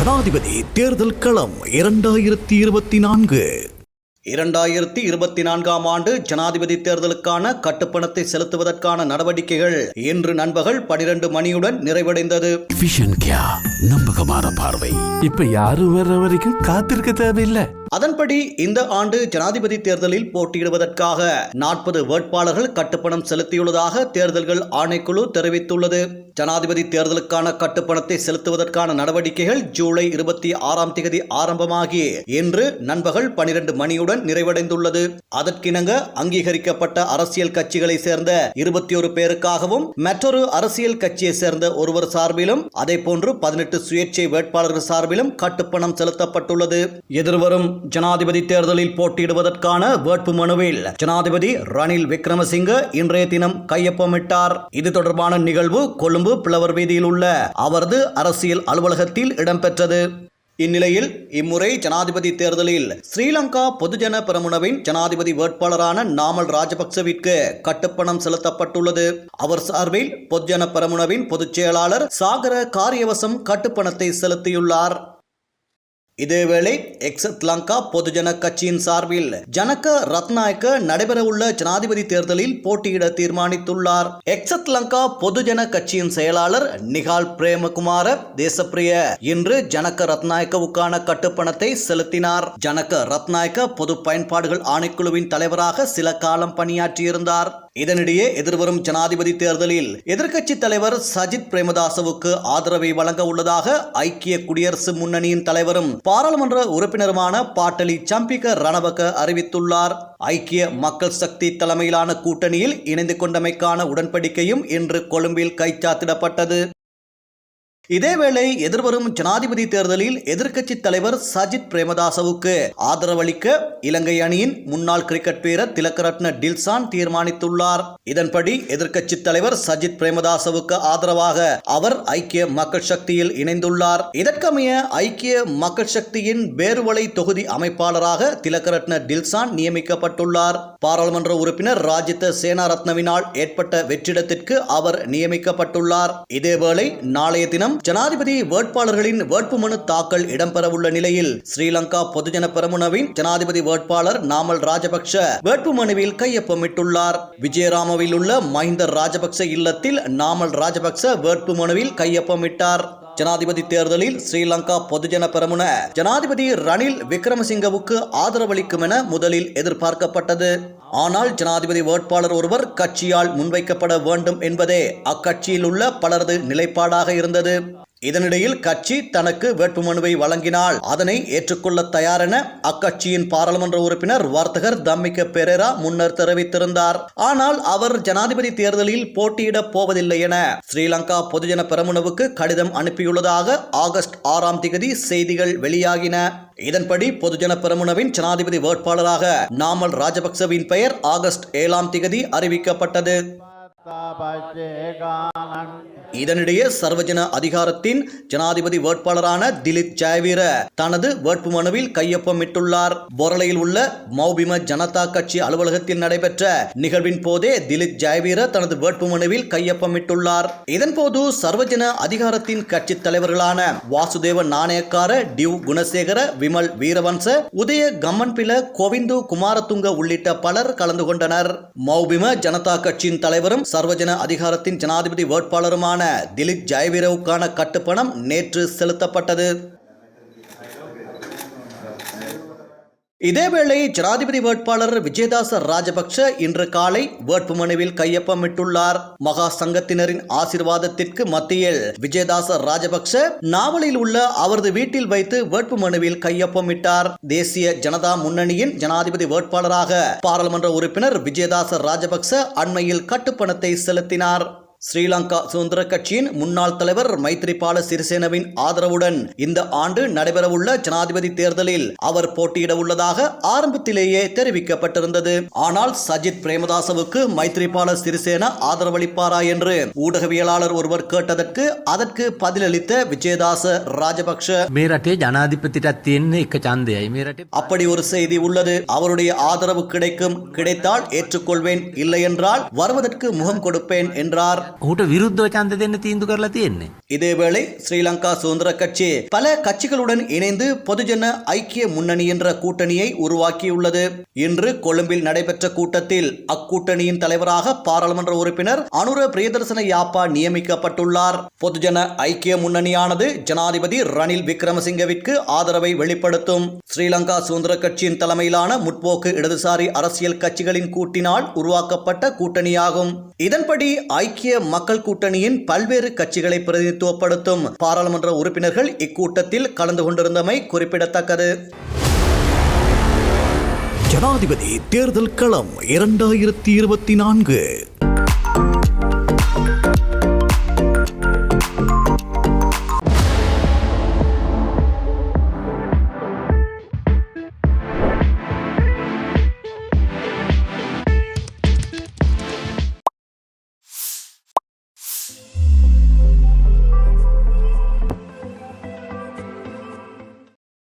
ஜனாதிபதி தேர்தல் களம் இரண்டாயிரத்தி இருபத்தி நான்கு. இரண்டாயிரத்தி இருபத்தி நான்காம் ஆண்டு ஜனாதிபதி தேர்தலுக்கான கட்டுப்பணத்தை செலுத்துவதற்கான நடவடிக்கைகள் இன்று நண்பகல் பனிரெண்டு மணியுடன் நிறைவடைந்தது. நம்பகமான பார்வை. இப்ப யாரும் வர்ற வரைக்கும் காத்திருக்க தேவையில்லை. அதன்படி இந்த ஆண்டு ஜனாதிபதி தேர்தலில் போட்டியிடுவதற்காக நாற்பது வேட்பாளர்கள் கட்டுப்பணம் செலுத்தியுள்ளதாக தேர்தல்கள் ஆணைக்குழு தெரிவித்துள்ளது. ஜனாதிபதி தேர்தலுக்கான கட்டுப்பணத்தை செலுத்துவதற்கான நடவடிக்கைகள் ஜூலை இருபத்தி ஆறாம் தேதி ஆரம்பமாகி இன்று நண்பகல் பனிரெண்டு மணியுடன் நிறைவடைந்துள்ளது. அதற்கிணங்க அங்கீகரிக்கப்பட்ட அரசியல் கட்சிகளை சேர்ந்த இருபத்தி ஒரு பேருக்காகவும் மற்றொரு அரசியல் கட்சியை சேர்ந்த ஒருவர் சார்பிலும் அதே போன்று பதினெட்டு சுயேட்சை வேட்பாளர்கள் சார்பிலும் கட்டுப்பணம் செலுத்தப்பட்டுள்ளது. எதிர்வரும் ஜனாதிபதி தேர்தலில் போட்டியிடுவதற்கான வேட்பு மனுவில் ஜனாதிபதி ரணில் விக்ரமசிங்க இன்றைய தினம் கையொப்பமிட்டார். இது தொடர்பான நிகழ்வு கொழும்பு பிளவர் வீதியில் உள்ள அவரது அரசியல் அலுவலகத்தில் இடம்பெற்றது. இந்நிலையில் இம்முறை ஜனாதிபதி தேர்தலில் ஸ்ரீலங்கா பொதுஜன பெரமுனவின் ஜனாதிபதி வேட்பாளரான நாமல் ராஜபக்சவிற்கு கட்டுப்பணம் செலுத்தப்பட்டுள்ளது. அவர் சார்பில் பொதுஜன பெரமுனவின் பொதுச் செயலாளர் சாகர காரியவசம் கட்டுப்பணத்தை செலுத்தியுள்ளார். இதேவேளை எக்ஸத் லங்கா பொதுஜன கட்சியின் சார்பில் ஜனக ரத்நாயக்க நடைபெறவுள்ள ஜனாதிபதி தேர்தலில் போட்டியிட தீர்மானித்துள்ளார். எக்ஸத் லங்கா பொதுஜன கட்சியின் செயலாளர் நிகால் பிரேமகுமார தேசப்பிரிய இன்று ஜனக ரத்நாயக்கவுக்கான கட்டுப்பணத்தை செலுத்தினார். ஜனக ரத்நாயக்க பொது பயன்பாடுகள் ஆணைக்குழுவின் தலைவராக சில காலம் பணியாற்றியிருந்தார். இதனிடையே எதிர்வரும் ஜனாதிபதி தேர்தலில் எதிர்க்கட்சி தலைவர் சஜித் பிரேமதாசவுக்கு ஆதரவை வழங்க உள்ளதாக ஐக்கிய குடியரசு முன்னணியின் தலைவரும் பாராளுமன்ற உறுப்பினருமான பாட்டலி சம்பிக ரணவக அறிவித்துள்ளார். ஐக்கிய மக்கள் சக்தி தலைமையிலான கூட்டணியில் இணைந்து கொண்டமைக்கான உடன்படிக்கையும் இன்று கொழும்பில் கைச்சாத்திடப்பட்டது. இதேவேளை எதிர்வரும் ஜனாதிபதி தேர்தலில் எதிர்க்கட்சி தலைவர் சஜித் பிரேமதாசவுக்கு ஆதரவளிக்க இலங்கை அணியின் முன்னாள் கிரிக்கெட் வீரர் திலக்கரத்ன டில்சான் தீர்மானித்துள்ளார். இதன்படி எதிர்க்கட்சி தலைவர் சஜித் பிரேமதாசவுக்கு ஆதரவாக அவர் ஐக்கிய மக்கள் சக்தியில் இணைந்துள்ளார். இதற்கமைய ஐக்கிய மக்கள் சக்தியின் பேருவளை தொகுதி அமைப்பாளராக திலக்கரத்ன டில்சான் நியமிக்கப்பட்டுள்ளார். பாராளுமன்ற உறுப்பினர் ராஜித்த சேனாரத்னவினால் ஏற்பட்ட வெற்றிடத்திற்கு அவர் நியமிக்கப்பட்டுள்ளார். இதேவேளை நாளைய தினம் ஜனாதிபதி வேட்பாளர்களின் வேட்புமனு தாக்கல் இடம்பெறவுள்ள நிலையில் ஸ்ரீலங்கா பொதுஜன பெரமுனவின் ஜனாதிபதி வேட்பாளர் நாமல் ராஜபக்ஷ வேட்புமனுவில் கையொப்பமிட்டுள்ளார். விஜயராமவில் உள்ள மஹிந்த ராஜபக்ஷ இல்லத்தில் நாமல் ராஜபக்ஷ வேட்புமனுவில் கையொப்பமிட்டார். ஜனாதிபதி தேர்தலில் ஸ்ரீலங்கா பொதுஜன பெரமுன ஜனாதிபதி ரணில் விக்ரமசிங்கவுக்கு ஆதரவளிக்கும் என முதலில் எதிர்பார்க்கப்பட்டது. ஆனால் ஜனாதிபதி வேட்பாளர் ஒருவர் கட்சியால் முன்வைக்கப்பட வேண்டும் என்பதே அக்கட்சியில் உள்ள பலரது நிலைப்பாடாக இருந்தது. இதனிடையில் கட்சி தனக்கு வேட்புமனுவை வழங்கினால் அதனை ஏற்றுக்கொள்ள தயாரென அக்கட்சியின் பாராளுமன்ற உறுப்பினர் வர்த்தகர் தம்மிக்க பெரேரா முன்னர் தெரிவித்திருந்தார். ஆனால் அவர் ஜனாதிபதி தேர்தலில் போட்டியிடப் போவதில்லை என ஸ்ரீலங்கா பொதுஜன பெரமுனவுக்கு கடிதம் அனுப்பியுள்ளதாக ஆகஸ்ட் ஆறாம் தேதி செய்திகள் வெளியாகின. இதன்படி பொதுஜன பெரமுனவின் ஜனாதிபதி வேட்பாளராக நாமல் ராஜபக்சவின் பெயர் ஆகஸ்ட் ஏழாம் திகதி அறிவிக்கப்பட்டது. இதனிடையே சர்வஜன அதிகாரத்தின் ஜனாதிபதி வேட்பாளரான திலீப் ஜெயவீர தனது வேட்புமனுவில் கையொப்பமிட்டுள்ளார். பொரளையில் உள்ள மௌபிம ஜனதா கட்சி அலுவலகத்தில் நடைபெற்ற நிகழ்வின் போதே திலீப் ஜெயவீர தனது வேட்புமனுவில் கையொப்பமிட்டுள்ளார். இதன்போது சர்வஜன அதிகாரத்தின் கட்சி தலைவர்களான வாசுதேவ நாணயக்கார டிவ் குணசேகர விமல் வீரவன்ச உதய கம்மன்பில கோவிந்து குமாரதுங்க உள்ளிட்ட பலர் கலந்து கொண்டனர். மௌபிம ஜனதா கட்சியின் தலைவரும் சர்வஜன அதிகாரத்தின் ஜனாதிபதி பொறுப்பாளருமான திலீப் ஜெயவீரவுக்கான கட்டுப்பணம் நேற்று செலுத்தப்பட்டது. இதேவேளை ஜனாதிபதி வேட்பாளர் விஜயதாச ராஜபக்ஷ இன்று காலை வேட்புமனுவில் கையொப்பமிட்டுள்ளார். மகா சங்கத்தினரின் ஆசிர்வாதத்திற்கு மத்தியில் விஜயதாச ராஜபக்ஷ நாவலில் உள்ள அவரது வீட்டில் வைத்து வேட்புமனுவில் கையொப்பமிட்டார். தேசிய ஜனதா முன்னணியின் ஜனாதிபதி வேட்பாளராக பாராளுமன்ற உறுப்பினர் விஜயதாச ராஜபக்ச அண்மையில் கட்டுப்பணத்தை செலுத்தினார். ஸ்ரீலங்கா சுதந்திர கட்சியின் முன்னாள் தலைவர் மைத்ரிபால சிறிசேனவின் ஆதரவுடன் இந்த ஆண்டு நடைபெறவுள்ள ஜனாதிபதி தேர்தலில் அவர் போட்டியிட உள்ளதாக ஆரம்பத்திலேயே தெரிவிக்கப்பட்டிருந்தது. ஆனால் சஜித் பிரேமதாசவுக்கு மைத்ரிபால சிறிசேன ஆதரவளிப்பாரா என்று ஊடகவியலாளர் ஒருவர் கேட்டதற்கு அதற்கு பதிலளித்த விஜயதாச ராஜபக்ஷ. மேரட்டே ஜனாதிபதி அப்படி ஒரு செய்தி உள்ளது. அவருடைய ஆதரவு கிடைக்கும் கிடைத்தால் ஏற்றுக்கொள்வேன் இல்லை என்றால் வருவதற்கு முகம் கொடுப்பேன் என்றார். ඌට විරුද්ධව ඡන්ද දෙන්න තීන්දුව කරලා තියෙන්නේ. இதேவேளை ஸ்ரீலங்கா சுதந்திர கட்சி பல கட்சிகளுடன் இணைந்து பொதுஜன ஐக்கிய முன்னணி என்ற கூட்டணியை உருவாக்கியுள்ளது இன்று கொழும்பில் நடைபெற்ற கூட்டத்தில் அக்கூட்டணியின் தலைவராக பாராளுமன்ற உறுப்பினர் அனுர பிரியதர்சன யாப்பா நியமிக்கப்பட்டுள்ளார் பொதுஜன ஐக்கிய முன்னணியானது ஜனாதிபதி ரணில் விக்ரமசிங்கவிற்கு ஆதரவை வெளிப்படுத்தும் ஸ்ரீலங்கா சுதந்திர கட்சியின் தலைமையிலான முற்போக்கு இடதுசாரி அரசியல் கட்சிகளின் கூட்டினால் உருவாக்கப்பட்ட கூட்டணியாகும் இதன்படி ஐக்கிய மக்கள் கூட்டணியின் பல்வேறு கட்சிகளை பிரதிநிதித்துவப்படுத்தும் பாராளுமன்ற உறுப்பினர்கள் இக்கூட்டத்தில் கலந்து கொண்டிருந்தமை குறிப்பிடத்தக்கது. ஜனாதிபதி தேர்தல் களம் இரண்டாயிரத்தி இருபத்தி நான்கு.